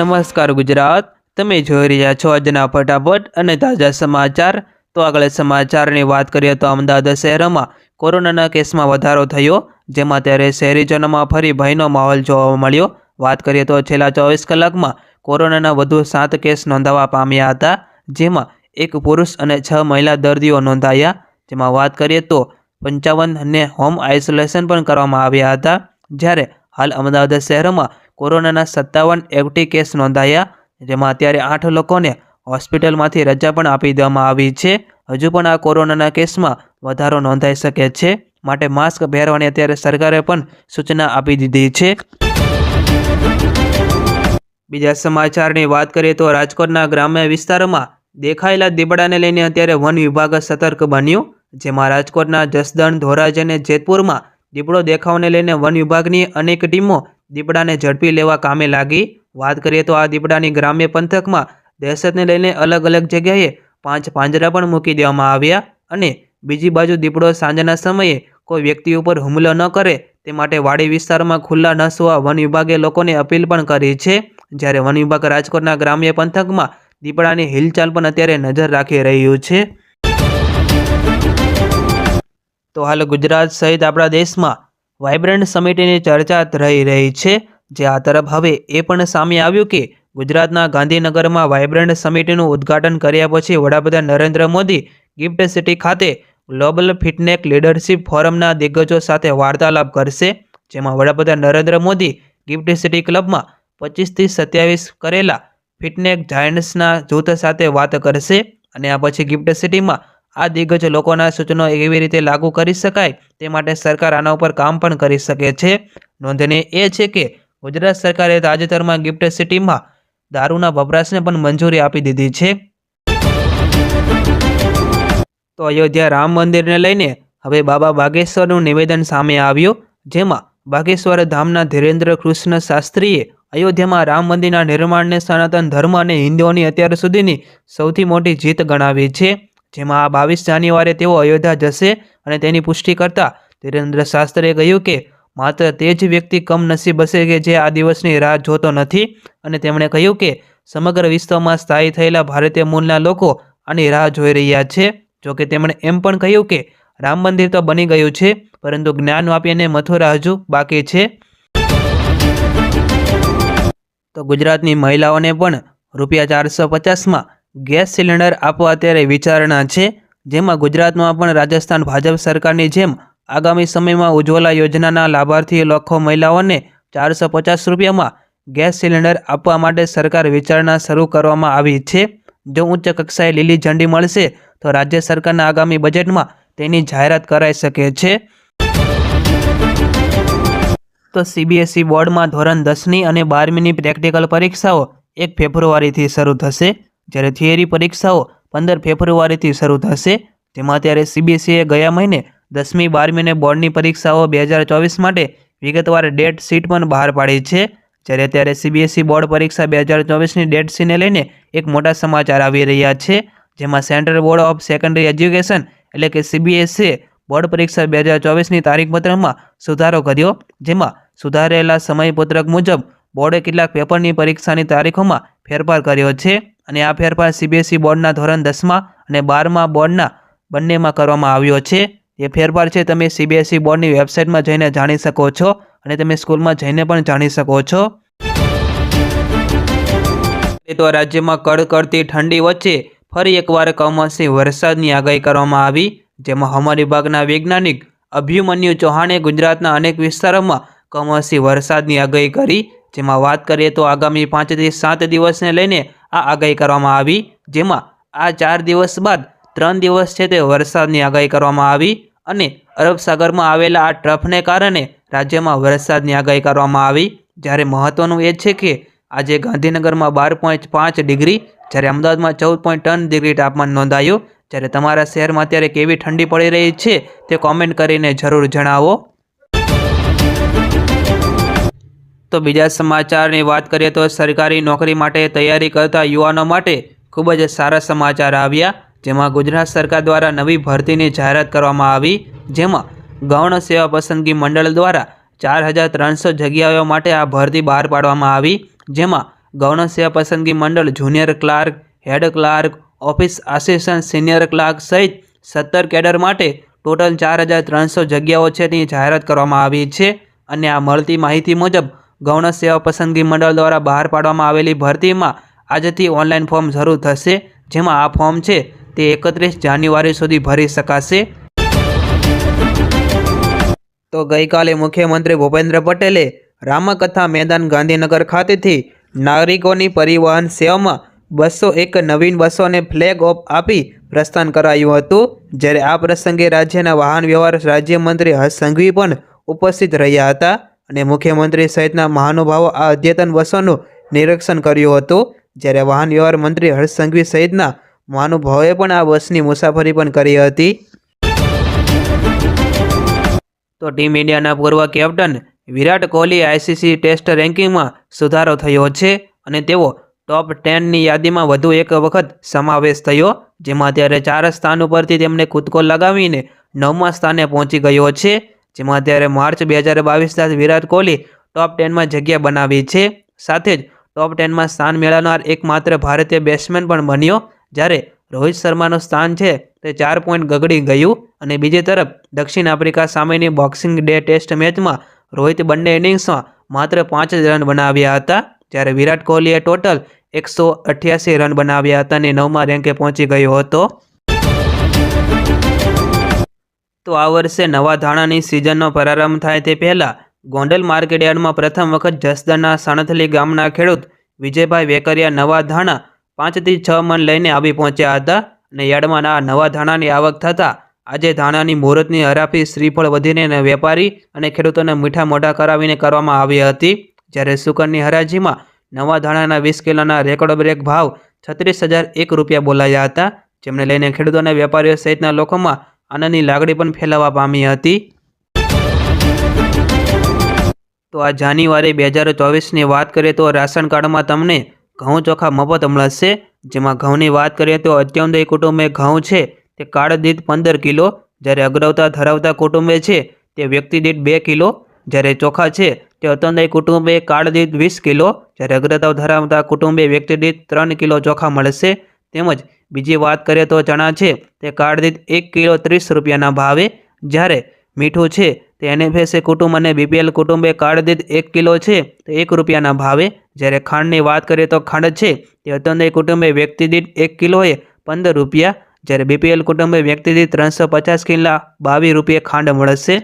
નમસ્કાર ગુજરાત, તમે જોઈ રહ્યા છો આજના ફટાફટ અને તાજા સમાચાર. તો આગળ સમાચારની વાત કરીએ તો અમદાવાદ શહેરમાં કોરોનાના કેસમાં વધારો થયો, જેમાં ત્યારે શહેરીજનોમાં ફરી ભયનો માહોલ જોવા મળ્યો. વાત કરીએ તો છેલ્લા ચોવીસ કલાકમાં કોરોનાના વધુ સાત કેસ નોંધાવા પામ્યા હતા, જેમાં એક પુરુષ અને છ મહિલા દર્દીઓ નોંધાયા. જેમાં વાત કરીએ તો પંચાવનને હોમ આઇસોલેશન પણ કરવામાં આવ્યા હતા. જ્યારે હાલ અમદાવાદ શહેરમાં કોરોનાના સત્તાવન એક્ટિવ કેસ નોંધાયા, જેમાં અત્યારે આઠ લોકોને હોસ્પિટલમાંથી રજા પણ આપી દેવામાં આવી છે. હજુ પણ આ કોરોનાના કેસમાં વધારો નોંધાઈ શકે છે. માટે માસ્ક પહેરવાની અત્યારે સરકારે પણ સૂચના આપી દીધી છે. બીજા સમાચારની વાત કરીએ તો રાજકોટના ગ્રામ્ય વિસ્તારમાં દેખાયેલા દીપડાને લઈને અત્યારે વન વિભાગ સતર્ક બન્યું, જેમાં રાજકોટના જસદણ, ધોરાજ અને જેતપુરમાં દીપડો દેખાવને લઈને વન વિભાગની અનેક ટીમો દીપડાને ઝડપી લેવા કામે લાગી. વાત કરીએ તો આ દીપડાની ગ્રામ્ય પંથકમાં દહેશતને લઈને અલગ અલગ જગ્યાએ પાંચ પાંજરા પણ મૂકી દેવામાં આવ્યા અને બીજી બાજુ દીપડો સાંજના સમયે કોઈ વ્યક્તિ ઉપર હુમલો ન કરે તે માટે વાડી વિસ્તારમાં ખુલ્લા ન સુવા વન વિભાગે લોકોને અપીલ પણ કરી છે. જ્યારે વન વિભાગ રાજકોટના ગ્રામ્ય પંથકમાં દીપડાની હિલચાલ પણ અત્યારે નજર રાખી રહ્યું છે. તો હાલ ગુજરાત સહિત આપણા દેશમાં વાઇબ્રન્ટ સમિટીની ચર્ચા રહી રહી છે. જે આ તરફ હવે એ પણ સામે આવ્યું કે ગુજરાતના ગાંધીનગરમાં વાઇબ્રન્ટ સમિટીનું ઉદ્ઘાટન કર્યા પછી વડાપ્રધાન નરેન્દ્ર મોદી ગિફ્ટ સિટી ખાતે ગ્લોબલ ફિટનેક લીડરશિપ ફોરમના દિગ્ગજો સાથે વાર્તાલાપ કરશે, જેમાં વડાપ્રધાન નરેન્દ્ર મોદી ગિફ્ટ સિટી ક્લબમાં પચીસથી સત્યાવીસ કરેલા ફિટનેક જાયન્ટ્સના જૂથ સાથે વાત કરશે. અને આ પછી ગિફ્ટ સિટીમાં આ દિગ્ગજ લોકોના સૂચનો એવી રીતે લાગુ કરી શકાય તે માટે સરકાર આના ઉપર કામ પણ કરી શકે છે. નોંધનીય એ છે કે ગુજરાત સરકારે તાજેતરમાં ગિફ્ટ સિટીમાં દારૂના વપરાશને પણ મંજૂરી આપી દીધી છે. તો અયોધ્યા રામ મંદિરને લઈને હવે બાબા બાગેશ્વરનું નિવેદન સામે આવ્યું, જેમાં બાગેશ્વર ધામના ધીરેન્દ્ર કૃષ્ણ શાસ્ત્રીએ અયોધ્યામાં રામ મંદિરના નિર્માણને સનાતન ધર્મ અને હિન્દુઓની અત્યાર સુધીની સૌથી મોટી જીત ગણાવી છે. જેમાં આ બાવીસ જાન્યુઆરીએ તેઓ અયોધ્યા જશે અને તેની પુષ્ટિ કરતા ધીરેન્દ્ર શાસ્ત્રીએ કહ્યું કે, માત્ર તે જ વ્યક્તિ કમનસીબ હશે કે જે આ દિવસની રાહ જોતો નથી અને તેમણે કહ્યું કે, સમગ્ર વિશ્વમાં સ્થાયી થયેલા ભારતીય મૂળના લોકો આની રાહ જોઈ રહ્યા છે. જોકે તેમણે એમ પણ કહ્યું કે, રામ મંદિર તો બની ગયું છે, પરંતુ જ્ઞાન વાપીને મથુરા હજુ બાકી છે. તો ગુજરાતની મહિલાઓને પણ રૂપિયા ચારસો પચાસમાં ગેસ સિલિન્ડર આપવા અત્યારે વિચારણા છે. જેમાં ગુજરાતમાં પણ રાજસ્થાન ભાજપ સરકારની જેમ આગામી સમયમાં ઉજ્જવલા યોજનાના લાભાર્થી લાખો મહિલાઓને ચારસો પચાસ રૂપિયામાં ગેસ સિલિન્ડર આપવા માટે સરકાર વિચારણા શરૂ કરવામાં આવી છે. જો ઉચ્ચ કક્ષાએ લીલી ઝંડી મળશે, તો રાજ્ય સરકારના આગામી બજેટમાં તેની જાહેરાત કરાઈ શકે છે. તો સીબીએસઈ બોર્ડમાં ધોરણ દસની અને બારમીની પ્રેક્ટિકલ પરીક્ષાઓ એક ફેબ્રુઆરીથી શરૂ થશે. જ્યારે થિયરી પરીક્ષાઓ પંદર ફેબ્રુઆરીથી શરૂ થશે જેમાં ત્યારે સીબીએસઈએ ગયા મહિને દસમી બારમી અને બોર્ડની પરીક્ષાઓ બે હજાર ચોવીસ માટે વિગતવાર ડેટ શીટ પણ બહાર પાડી છે. જ્યારે અત્યારે સીબીએસઈ બોર્ડ પરીક્ષા બે હજાર ચોવીસની ડેટ શીટને લઈને એક મોટા સમાચાર આવી રહ્યા છે, જેમાં central board of secondary education એટલે કે સીબીએસઈએ બોર્ડ પરીક્ષા બે હજાર ચોવીસની તારીખપત્રમાં સુધારો કર્યો, જેમાં સુધારેલા સમયપત્રક મુજબ બોર્ડે કેટલાક પેપરની પરીક્ષાની તારીખોમાં ફેરફાર કર્યો છે. અને આ ફેરફાર સીબીએસઈ બોર્ડના ધોરણ દસમાં અને બારમા બોર્ડના બંનેમાં કરવામાં આવ્યો છે. એ ફેરફાર છે તમે સીબીએસઈ બોર્ડની વેબસાઇટમાં જઈને જાણી શકો છો અને તમે સ્કૂલમાં જઈને પણ જાણી શકો છો. તો રાજ્યમાં કડકડતી ઠંડી વચ્ચે ફરી એકવાર કમોસમી વરસાદની આગાહી કરવામાં આવી, જેમાં હવામાન વિભાગના વૈજ્ઞાનિક અભિમન્યુ ચૌહાણે ગુજરાતના અનેક વિસ્તારોમાં કમોસમી વરસાદની આગાહી કરી જેમાં વાત કરીએ તો આગામી પાંચથી સાત દિવસને લઈને આ આગાહી કરવામાં આવી, જેમાં આ ચાર દિવસ બાદ ત્રણ દિવસ છે તે વરસાદની આગાહી કરવામાં આવી અને અરબ સાગરમાં આવેલા આ ટ્રફને કારણે રાજ્યમાં વરસાદની આગાહી કરવામાં આવી. જ્યારે મહત્ત્વનું એ છે કે આજે ગાંધીનગરમાં બાર પોઈન્ટ પાંચ ડિગ્રી, જ્યારે અમદાવાદમાં ચૌદ પોઈન્ટ ત્રણ ડિગ્રી તાપમાન નોંધાયું. જ્યારે તમારા શહેરમાં અત્યારે કેવી ઠંડી પડી રહી છે તે કોમેન્ટ કરીને જરૂર જણાવો. તો બીજા સમાચારની વાત કરીએ તો સરકારી નોકરી માટે તૈયારી કરતા યુવાનો માટે ખૂબ જ સારા સમાચાર આવ્યા, જેમાં ગુજરાત સરકાર દ્વારા નવી ભરતીની જાહેરાત કરવામાં આવી, જેમાં ગૌણ સેવા પસંદગી મંડળ દ્વારા ચાર હજાર ત્રણસો જગ્યાઓ માટે આ ભરતી બહાર પાડવામાં આવી, જેમાં ગૌણ સેવા પસંદગી મંડળ junior clerk, head clerk, office assistant senior clerk સહિત સત્તર કેડર માટે ટોટલ ચાર હજાર ત્રણસો જગ્યાઓ છે તેની જાહેરાત કરવામાં આવી છે, અને આ મળતી માહિતી મુજબ ગૌણ સેવા પસંદગી મંડળ દ્વારા બહાર પાડવામાં આવેલી ભરતીમાં આજથી ઓનલાઈન ફોર્મ શરૂ થશે. જેમાં આ ફોર્મ છે તે એકત્રીસ જાન્યુઆરી સુધી ભરી શકાશે. તો ગઈકાલે મુખ્યમંત્રી ભૂપેન્દ્ર પટેલે રામકથા મેદાન ગાંધીનગર ખાતેથી નાગરિકોની પરિવહન સેવામાં બસો એક નવીન બસોને ફ્લેગ ઓફ આપી પ્રસ્થાન કરાયું હતું. જ્યારે આ પ્રસંગે રાજ્યના વાહન વ્યવહાર રાજ્યમંત્રી હર્ષ સંઘવી પણ ઉપસ્થિત રહ્યા હતા. અને મુખ્યમંત્રી સહિતના મહાનુભાવો આ અદ્યતન બસોનું નિરીક્ષણ કર્યું હતું. જ્યારે વાહન વ્યવહાર મંત્રી હર્ષ સંઘવી સહિતના મહાનુભાવોએ પણ આ બસની મુસાફરી પણ કરી હતી. તો ટીમ ઇન્ડિયાના પૂર્વ captain Virat Kohli ICC test રેન્કિંગમાં સુધારો થયો છે અને તેઓ ટોપ ટેનની યાદીમાં વધુ એક વખત સમાવેશ થયો, જેમાં અત્યારે ચાર સ્થાન ઉપરથી તેમને કૂદકો લગાવીને નવમા સ્થાને પહોંચી ગયો છે. જેમાં ત્યારે માર્ચ બે હજાર બાવીસના વિરાટ કોહલી ટોપ ટેનમાં જગ્યા બનાવી છે. સાથે જ ટોપ ટેનમાં સ્થાન મેળવનાર એકમાત્ર ભારતીય બેટ્સમેન પણ બન્યો. જ્યારે રોહિત શર્માનું સ્થાન છે તે ચાર પોઈન્ટ ગગડી ગયું અને બીજી તરફ દક્ષિણ આફ્રિકા સામેની બોક્સિંગ ડે ટેસ્ટ મેચમાં રોહિત બંને ઇનિંગ્સમાં માત્ર પાંચ રન બનાવ્યા હતા. જ્યારે વિરાટ કોહલીએ ટોટલ એકસો રન બનાવ્યા હતા અને નવમા રેન્કે પહોંચી ગયો હતો. તો આ વર્ષે નવા ધાણાની સિઝનનો પ્રારંભ થાય તે પહેલાં ગોંડલ માર્કેટયાર્ડમાં પ્રથમ વખત જસદણના સણથલી ગામના ખેડૂત વિજયભાઈ વેકરિયા નવા ધાણા પાંચથી છ મન લઈને આવી પહોંચ્યા હતા અને યાર્ડમાં આ નવા ધાણાની આવક થતાં આજે ધાણાની મુહૂર્તની હરાફી શ્રીફળ વધીને અને વેપારી અને ખેડૂતોને મીઠા મોઢા કરાવીને કરવામાં આવી હતી. જ્યારે સુકનની હરાજીમાં નવા ધાણાના વીસ કિલોના રેકોર્ડ બ્રેક ભાવ છત્રીસ હજાર એક રૂપિયા બોલાયા હતા. જેમને લઈને ખેડૂતોને વેપારીઓ સહિતના લોકોમાં આનંદની લાગણી પણ ફેલાવા પામી હતી. તો આ જાન્યુઆરી બે હજાર ચોવીસની વાત કરીએ તો રાશન કાર્ડમાં તમને ઘઉં ચોખા મફત મળશે. જેમાં ઘઉંની વાત કરીએ તો અત્યંતય કુટુંબે ઘઉં છે તે કાર્ડ દીઠ પંદર કિલો, જ્યારે અગ્રવતા ધરાવતા કુટુંબે છે તે વ્યક્તિ દીઠ બે કિલો, જ્યારે ચોખા છે તે અત્યંતય કુટુંબે કાર્ડ દીઠ વીસ કિલો, જ્યારે અગ્રતા ધરાવતા કુટુંબે વ્યક્તિ દીઠ ત્રણ કિલો ચોખા મળશે. તેમજ બીજી વાત કરીએ તો ચણા છે, તે કાર્ડદીઠ એક કિલો ત્રીસ રૂપિયાના ભાવે. જ્યારે મીઠું છે, તે એનએફએસએ કુટુંબ અને બીપીએલ કુટુંબે કાર્ડદીઠ એક કિલો છે, તે એક રૂપિયાના ભાવે. જ્યારે ખાંડની વાત કરીએ તો ખાંડ છે, તે અત્યંત કુટુંબે વ્યક્તિ દીઠ એક કિલોએ પંદર રૂપિયા. જ્યારે બીપીએલ કુટુંબે વ્યક્તિ દીઠ ત્રણસો પચાસ કિલા બાવીસ રૂપિયા ખાંડ મળશે.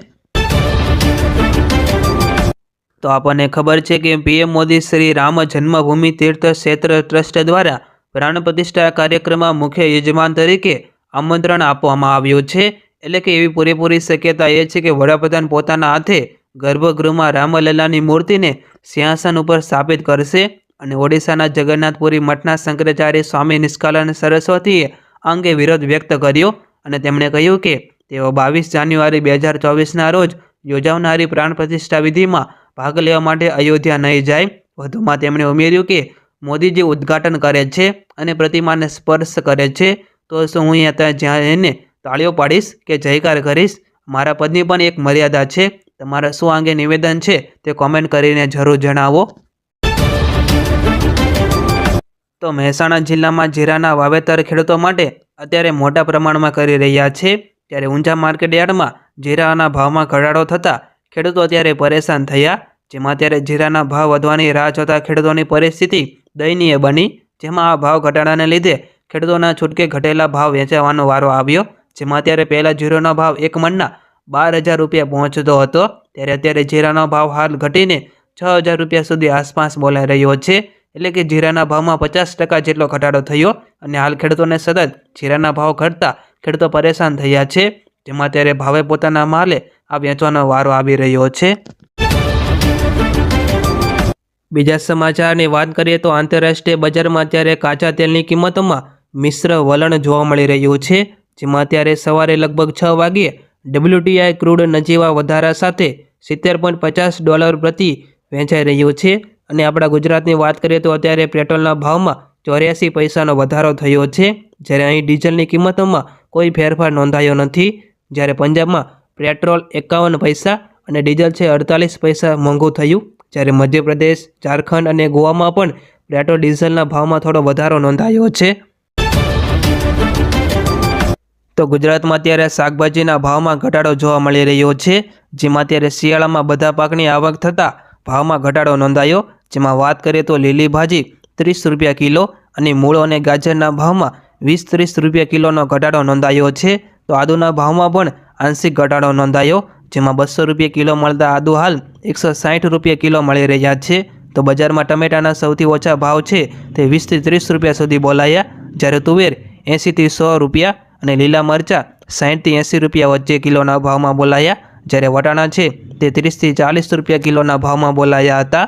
તો આપણને ખબર છે કે પીએમ મોદી શ્રી રામ જન્મભૂમિ તીર્થ ક્ષેત્ર ટ્રસ્ટ દ્વારા પ્રાણ પ્રતિષ્ઠા કાર્યક્રમમાં મુખ્ય યજમાન તરીકે આમંત્રણ આપવામાં આવ્યું છે. એટલે કે એવી પૂરેપૂરી શક્યતા એ છે કે વડાપ્રધાન પોતાના હાથે ગર્ભગૃહમાં રામલલ્લાની મૂર્તિને સિંહાસન ઉપર સ્થાપિત કરશે અને ઓડિશાના જગન્નાથપુરી મઠના શંકરાચાર્ય સ્વામી નિષ્કાલન સરસ્વતીએ અંગે વિરોધ વ્યક્ત કર્યો અને તેમણે કહ્યું કે તેઓ બાવીસ જાન્યુઆરી બે હજાર ચોવીસના રોજ યોજાનારી પ્રાણ પ્રતિષ્ઠા વિધિમાં ભાગ લેવા માટે અયોધ્યા નહીં જાય. વધુમાં તેમણે ઉમેર્યું કે મોદીજી ઉદ્ઘાટન કરે છે અને પ્રતિમાને સ્પર્શ કરે છે, તો શું હું ત્યાં જ્યાં એને તાળીઓ પાડીશ કે જયકાર કરીશ? મારા પદની પણ એક મર્યાદા છે. તમારા શું અંગે નિવેદન છે તે કોમેન્ટ કરીને જરૂર જણાવો. તો મહેસાણા જિલ્લામાં જીરાના વાવેતર ખેડૂતો માટે અત્યારે મોટા પ્રમાણમાં કરી રહ્યા છે. ત્યારે ઊંઝા માર્કેટ યાર્ડમાં જીરાના ભાવમાં ઘટાડો થતાં ખેડૂતો અત્યારે પરેશાન થયા. જેમાં અત્યારે જીરાના ભાવ વધવાની રાહ જોતા ખેડૂતોની પરિસ્થિતિ દયનીય બની, જેમાં આ ભાવ ઘટાડાને લીધે ખેડૂતોના છૂટકે ઘટેલા ભાવ વેચાવાનો વારો આવ્યો, જેમાં અત્યારે પહેલાં જીરોનો ભાવ એક મણના બાર હજાર રૂપિયા પહોંચતો હતો, ત્યારે અત્યારે જીરાનો ભાવ હાલ ઘટીને છ હજાર રૂપિયા સુધી આસપાસ બોલાઈ રહ્યો છે, એટલે કે જીરાના ભાવમાં પચાસ ટકા જેટલો ઘટાડો થયો, અને હાલ ખેડૂતોને સતત જીરાના ભાવ ઘટતા ખેડૂતો પરેશાન થયા છે, જેમાં અત્યારે ભાવે પોતાના માલે આ વેચવાનો વારો આવી રહ્યો છે. બીજા સમાચારની વાત કરીએ તો આંતરરાષ્ટ્રીય બજારમાં અત્યારે કાચા તેલની કિંમતોમાં મિશ્ર વલણ જોવા મળી રહ્યું છે, જેમાં અત્યારે સવારે લગભગ છ વાગ્યે ડબ્લ્યુટીઆઈ ક્રૂડ નજીવા વધારા સાથે સિત્તેર પોઈન્ટ પચાસ ડોલર પ્રતિ વેચાઈ રહ્યું છે. અને આપણા ગુજરાતની વાત કરીએ તો અત્યારે પેટ્રોલના ભાવમાં ચોર્યાસી પૈસાનો વધારો થયો છે. જ્યારે અહીં ડીઝલની કિંમતોમાં કોઈ ફેરફાર નોંધાયો નથી. જ્યારે પંજાબમાં પેટ્રોલ એકાવન પૈસા અને ડીઝલ છે અડતાલીસ પૈસા મોંઘું થયું. જ્યારે મધ્યપ્રદેશ, ઝારખંડ અને ગોવામાં પણ પેટ્રોલ ડીઝલના ભાવમાં થોડો વધારો નોંધાયો છે. તો ગુજરાતમાં અત્યારે શાકભાજીના ભાવમાં ઘટાડો જોવા મળી રહ્યો છે. જેમાં અત્યારે શિયાળામાં બધા પાકની આવક થતાં ભાવમાં ઘટાડો નોંધાયો. જેમાં વાત કરીએ તો લીલી ભાજી ત્રીસ રૂપિયા કિલો અને મૂળો અને ગાજરના ભાવમાં વીસ ત્રીસ રૂપિયા કિલોનો ઘટાડો નોંધાયો છે. તો આદુના ભાવમાં પણ આંશિક ઘટાડો નોંધાયો. જેમાં બસો રૂપિયા કિલો મળતા આદુ હાલ એકસો સાઠ રૂપિયા કિલો મળી રહ્યા છે. તો બજારમાં ટમેટાના સૌથી ઓછા ભાવ છે તે વીસથી ત્રીસ રૂપિયા સુધી બોલાયા. જ્યારે તુવેર એંશીથી સો રૂપિયા અને લીલા મરચાં સાઠથી એંસી રૂપિયા વચ્ચે કિલોના ભાવમાં બોલાયા. જ્યારે વટાણા છે તે ત્રીસથી ચાલીસ રૂપિયા કિલોના ભાવમાં બોલાયા હતા.